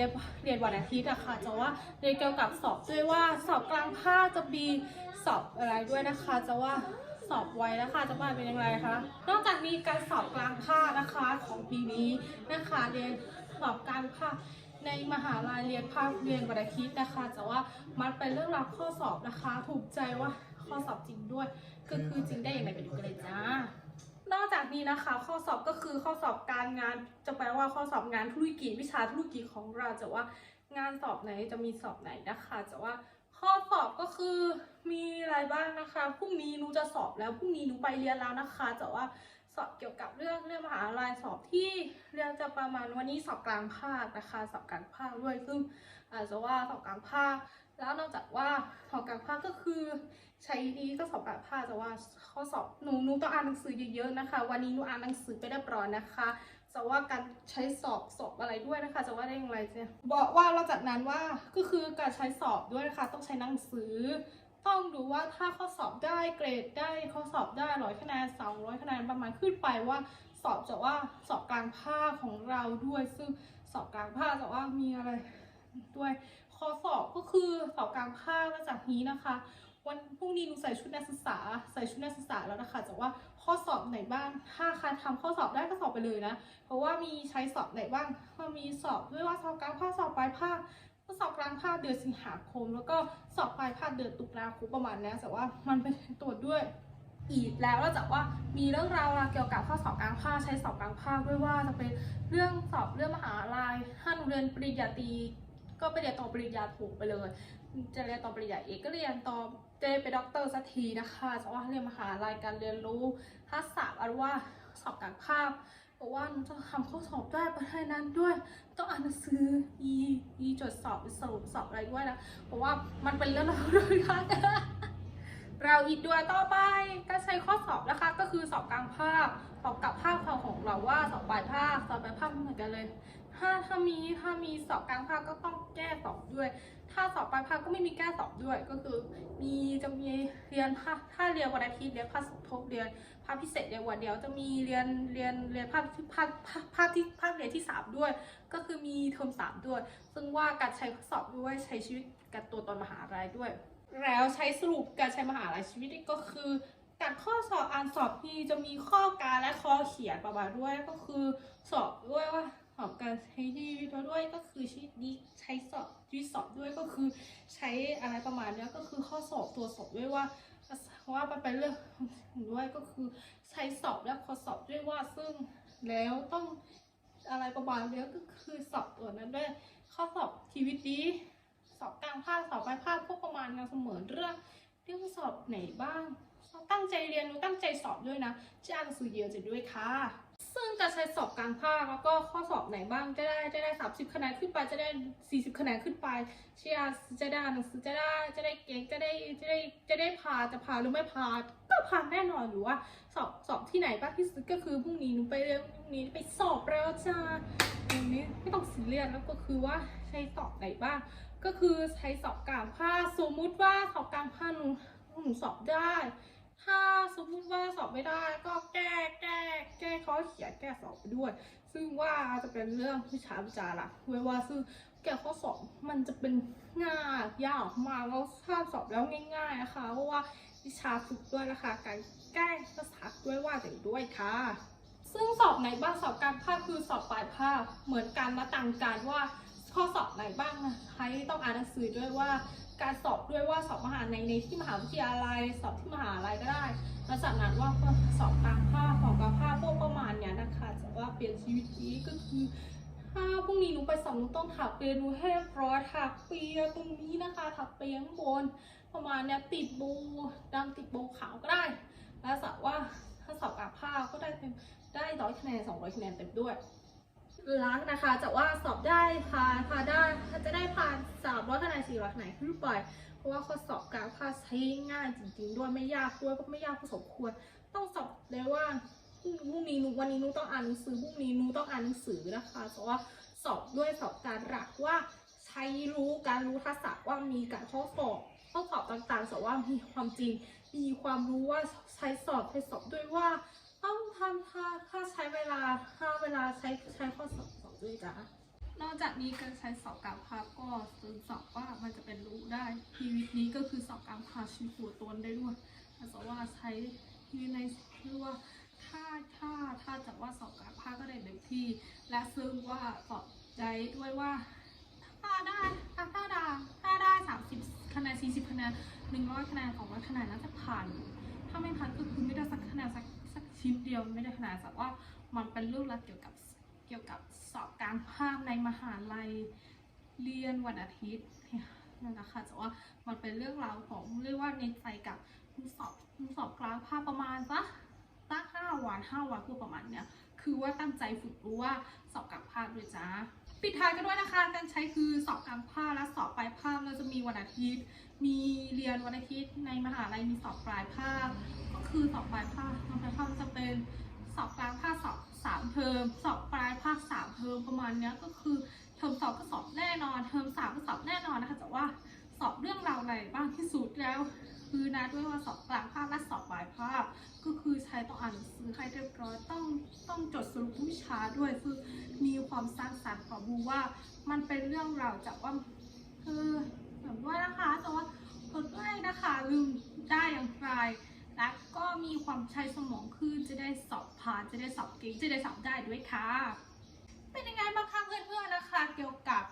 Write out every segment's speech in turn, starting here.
รียนเรียนวันอาทิตย์อะค่ะจะว่าเรียนเกี่ยวกับสอบด้วยว่าสอบกลางภาคจะมีสอบอะไรด้วยนะคะจะว่าสอบไว้นะคะจะว่าเป็นยังไงคะนอกจากนี้การสอบกลางภาคนะคะของปีนี้นะคะเรียนสอบกลางภาคในมหาลัยเรียนภาคเรียนวันอาทิตย์นะคะแต่ว่ามันเป็นเรื่องราวข้อสอบนะคะ ถูกใจว่าข้อสอบจริงด้วยก็คือจริงได้อย่างไรไปดูกันเลยจ้า นอกจากนี้นะคะ ข้อสอบก็คือข้อสอบการงานจะแปลว่าข้อสอบงานธุรกิจวิชาธุรกิจของเราจะว่างานสอบไหนจะมีสอบไหนนะคะจะว่าข้อสอบก็คือมีอะไรบ้างนะคะพรุ่งนี้หนูจะสอบแล้วพรุ่งนี้หนูไปเรียนแล้วนะคะ แต่ว่า อบเกี่ยวกับเรื่องเรื่องมหาลัยสอบที่เรียนจะประมาณวันนี้สอบกลางภาคนะคะสอบกลางภาคด้วยซึ่งอาจจะว่าสอบกลางภาค แล้วนอกจากว่าสอบกลางภาคก็คือใช้ดีก็สอบกลางภาคแต่ว่าข้อสอบหนูหนูต้องอ่านหนังสือเยอะๆนะคะ วันนี้หนูอ่านหนังสือไปเรียบร้อยนะคะจะว่าการใช้สอบสอบอะไรด้วยนะคะจะว่าได้อย่างไรเนี่ยบอกว่าเราจากนั้นว่าก็คือการใช้สอบด้วยนะคะต้องใช้หนังสือ ต้องดูว่าถ้าข้อสอบได้เกรดได้ข้อสอบได้ร้อยคะแนนสองร้อยคะแนนประมาณขึ้นไปว่าสอบจะว่าสอบกลางภาคของเราด้วย ซึ่งสอบกลางภาคจะว่ามีอะไรด้วยข้อสอบก็คือสอบกลางภาคแล้วจากนี้นะคะ วันพรุ่งนี้หนูใส่ชุดนักศึกษา ใส่ชุดนักศึกษาแล้วนะคะแต่ว่าข้อสอบไหนบ้างถ้าใครทำข้อสอบได้ก็สอบไปเลยนะ เพราะว่ามีใช้สอบไหนบ้างก็มีสอบด้วยว่าสอบกลางภาคสอบปลายภาค สอบกลางภาคเดือนสิงหาคม แล้วก็สอบปลายภาคเดือนตุลาคมประมาณนี้แต่ว่ามันเป็นตรวจด้วยอีกแล้วแล้วจากว่ามีเรื่องราวเกี่ยวกับข้อสอบกลางภาคใช้สอบกลางภาคด้วยว่าจะเป็นเรื่องสอบเรื่องมหาลัยถ้าหนูเรียนปริญญาตรีก็ไปเรียนต่อปริญญาโถูกไปเลย จะเรียนต่อปริญญาเอกก็เรียนต่อจะไปด็อกเตอร์สักทีนะคะแต่ว่าเรียนมหาลัยการเรียนรู้ทักษะอันว่าสอบกลางภาคเพราะว่าจะทำข้อสอบได้ประเทศนั้นด้วย ต้องอ่านหนังสืออีก อีจดสอบสรุปสอบอะไรด้วยนะเพราะว่ามันเป็นเรื่องราวด้วยค่ะเราอีกด้วยต่อไปการใช้ข้อสอบนะคะ ก็คือสอบกลางภาคสอบกับภาคของเราว่าสอบปลายภาคสอบปลายภาคเหมือนกันเลย ถ้าถ้ามีถ้ามีสอบกลางภาคก็ต้องแก้สอบด้วย ถ้าสอบปลายภาคก็ไม่มีแก้สอบด้วย ก็คือ มีจะมีเรียนภาคถ้าเรียนวันอาทิตย์เรียนภาคสมทบเรียนภาคพิเศษเรียนวันเดียวจะมีเรียนเรียนเรียนภาคภาคภาคที่ภาคเรียนที่สามด้วย ก็คือมีเทอมสามด้วย ซึ่งว่าการใช้ข้อสอบด้วยใช้ชีวิตกับตัวตอนมหาลัยด้วย แล้วใช้สรุปการใช้มหาลัยชีวิตก็คือการข้อสอบอ่านสอบที่จะมีข้อการและข้อเขียนประมาณด้วยก็คือสอบด้วยว่า สอบการใช้ชีวิตมาด้วยก็คือชีวิตนี้ใช้สอบชีวิตสอบด้วยก็คือใช้อะไรประมาณนี้ก็คือข้อสอบตัวสอบด้วยว่าว่ามันเป็นเรื่องด้วยก็คือใช้สอบและข้อสอบด้วยว่าซึ่งแล้วต้องอะไรประมาณนี้ก็คือสอบตัวนั้นด้วยข้อสอบชีวิตนี้สอบกลางภาคสอบปลายภาคพวกประมาณกันเสมอเรื่องเรื่องสอบไหนบ้างตั้งใจเรียนรู้ตั้งใจสอบด้วยนะจะอ่านหนังสือเยอะจะด้วยค่ะ ซึ่งจะใช้สอบกลางภาคแล้วก็ข้อสอบไหนบ้างจะได้จะได้ 30 คะแนนขึ้นไปจะได้ 40 คะแนนขึ้นไปเชียร์จะได้หนังสือจะได้จะได้เก่งจะได้จะได้จะได้ผ่าจะผ่าหรือไม่ผ่าก็ผ่าแน่นอนอยู่ว่าสอบสอบที่ไหนบ้างที่สุดก็คือพรุ่งนี้หนูไปเรียนพรุ่งนี้ไปสอบแล้วจ้าอย่างนี้ไม่ต้องซีเรียสแล้วก็คือว่าใช้สอบไหนบ้าง ก็คือใช้สอบกลางภาคสมมุติว่าสอบกลางภาคหนูหนูสอบได้ ถ้าสมมติว่าสอบไม่ได้ก็แก้แก้แก้ข้อเขียนแก้สอบไปด้วย ซึ่งว่าจะเป็นเรื่องวิชาวิจารณ์ละเวยว่าซึ่งแก้ข้อสอบมันจะเป็นง่ายยากมากแล้วถ้าสอบแล้วง่ายๆนะคะเพราะว่าวิชาฝึกด้วยนะคะ การแก้ภาษาด้วยว่าถึงด้วยค่ะ ซึ่งสอบไหนบ้างสอบการภาคคือสอบปลายภาคเหมือนกันมาต่างกันว่าข้อสอบไหนบ้างนะใครต้องอ่านหนังสือด้วยว่า การสอบด้วยว่าสอบมหาในในที่มหาวิทยาลัยสอบที่มหาลัยก็ได้แล้วจากนั้นว่าสอบกลางภาคสอบกลางภาคพวกประมาณเนี้ยนะคะแต่ว่าเปลี่ยนชีวิตนี้ก็คือถ้าพรุ่งนี้หนูไปสอบหนูต้องถักเปียหนูให้เรียบร้อยถักเปียตรงนี้นะคะถักเปียข้างบน ประมาณเนี้ยติดโบดำติดโบขาวก็ได้ แล้วสอบว่าถ้าสอบกลางภาคก็ได้เต็มได้ร้อยคะแนนสองร้อยคะแนนเต็มด้วย ล้างนะคะ จะว่าสอบได้ผ่านผ่านได้จะได้ผ่านสามร้อยคะแนนสี่ร้อยคะแนนขึ้นไปเพราะว่าข้อสอบกางภาใช้ง่ายจริงๆ ด้วยไม่ยากด้วยก็ไม่ยากพอสมควร ต้องสอบเลยว่าพรุ่งนี้หนูวันนี้หนูต้องอ่านหนังสือพรุ่งนี้หนูต้องอ่านหนังสือนะคะเพราะว่าสอบด้วยสอบการหลักว่าใช้รู้การรู้ทักษะว่ามีการข้อสอบข้อสอบต่างๆสอบว่ามีความจริง มีความรู้ว่าใช้สอบใช้สอบด้วยว่า ต้องทำถ้าถ้าใช้เวลาถ้าเวลาใช้ใช้ข้อสอบสอบด้วยจ้ะนอกจากนี้การใช้สอบกลางภาพก็สืบสอบว่ามันจะเป็นรู้ได้ชีวิตนี้ก็คือสอบกลางภาพชีวิตหัวตนได้ด้วยแต่ว่าใช้ชีวิตในเรียกว่าถ้าถ้าถ้าจะว่าสอบกลางภาพก็ได้เต็มที่ และซึ่งว่าสอบใจด้วยว่าถ้าได้ถ้าถ้าได้ถ้าได้สามสิบคะแนนสี่สิบคะแนนหนึ่งร้อยคะแนนสองร้อยคะแนนน่าจะผ่าน ถ้าไม่ผ่านก็คือไม่ได้สักคะแนนสัก ชิ้นเดียวไม่ได้คะแนนแต่ว่ามันเป็นเรื่องราวเกี่ยวกับเกี่ยวกับสอบการภาพในมหาลัยเรียนวันอาทิตย์นั่นแหละค่ะแต่ว่ามันเป็นเรื่องราวของเรียกว่าในใจกับสอบสอบกลางภาพประมาณสักสักห้าวันห้าวันคือประมาณเนี้ยคือว่าตั้งใจฝึกรู้ว่าสอบกลางภาพด้วยจ้าปิดท้ายกันด้วยนะคะ การใช้คือสอบกลางภาคและสอบปลายภาคเราจะมีวันอาทิตย์ มีเรียนวันอาทิตย์ในมหาลัยมีสอบปลายภาค คือสอบปลายภาคสอบปลายภาคจะเป็นสอบกลางภาคสอบสามเทอมสอบปลายภาคสามเทอมประมาณเนี้ยก็คือเทอมสอบก็สอบแน่นอน เทอมสามก็สอบแน่นอนนะคะแต่ว่าสอบเรื่องราวอะไรบ้างที่สุดแล้ว คือนะด้วยว่าสอบกลางภาคและสอบปลายภาคก็คือใช้ต้องอ่านหนังสือให้เรียบร้อยต้องต้องจดสรุปวิชาด้วยคือมีความสร้างสรรค์ขอบูว่า มันเป็นเรื่องราวจากว่าเออแบบว่านะคะแต่ว่าผลด้วยนะคะลืมได้อย่างไร และก็มีความใช้สมองคือจะได้สอบผ่านจะได้สอบเก่งจะได้สอบได้ด้วยค่ะ เป็นยังไงบ้างคะเพื่อนๆนะคะ เกี่ยวกับ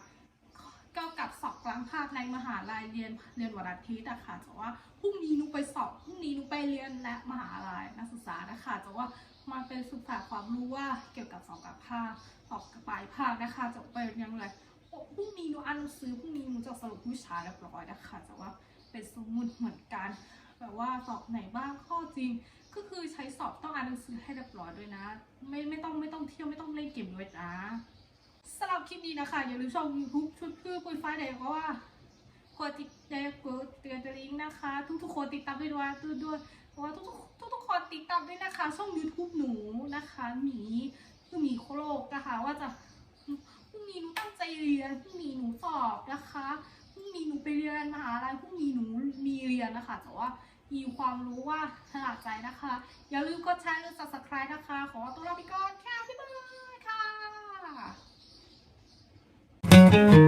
เกี่ยวกับสอบกลางภาคในมหาลัยเรียนเรียนวันอาทิตย์นะคะแต่ว่าพรุ่งนี้หนุไปสอบพรุ่งนี้หนุไปเรียนและมหาลัยนักศึกษานะคะแต่ว่ามันเป็นศึกษาความรู้ว่าเกี่ยวกับสอบกลางภาคสอบปลายภาคนะคะจะเป็นยังไงพรุ่งนี้หนูอ่านหนังสือพรุ่งนี้หนูจะสรุปวิชาเรียบร้อยนะคะแต่ว่าเป็นสมุดเหมือนกัน แบบว่าสอบไหนบ้างข้อจริง ก็คือใช้สอบต้องอ่านหนังสือให้เรียบร้อยด้วยนะ ไม่ไม่ต้องไม่ต้องเที่ยวไม่ต้องเล่นเกมด้วยนะสำหรับคลิปนี้นะคะ อย่าลืมช่อง YouTube ชุดเพื่อปุยฟ้าแดงเพราะว่ากดติดแดงกดเตือนจะลิงก์นะคะ ทุกๆคนติดตามด้วยด้วยด้วยด้วยเพราะว่าทุกๆทุกคนติดตามด้วยนะคะ ช่อง YouTube หนูนะคะหมีคือหมีโคโลกนะคะ ว่าจะพรุ่งนี้หนูตั้งใจเรียนพรุ่งนี้หนูสอบนะคะพรุ่งนี้หนูไปเรียนมหาลัยพรุ่งนี้หนูมีเรียนนะคะแต่ว่า มีความรู้ว่าถนัดใจนะคะ อย่าลืมกดแชร์หรือ subscribe นะคะ ขอตัวลาไปก่อนค่ะบ๊ายบายค่ะ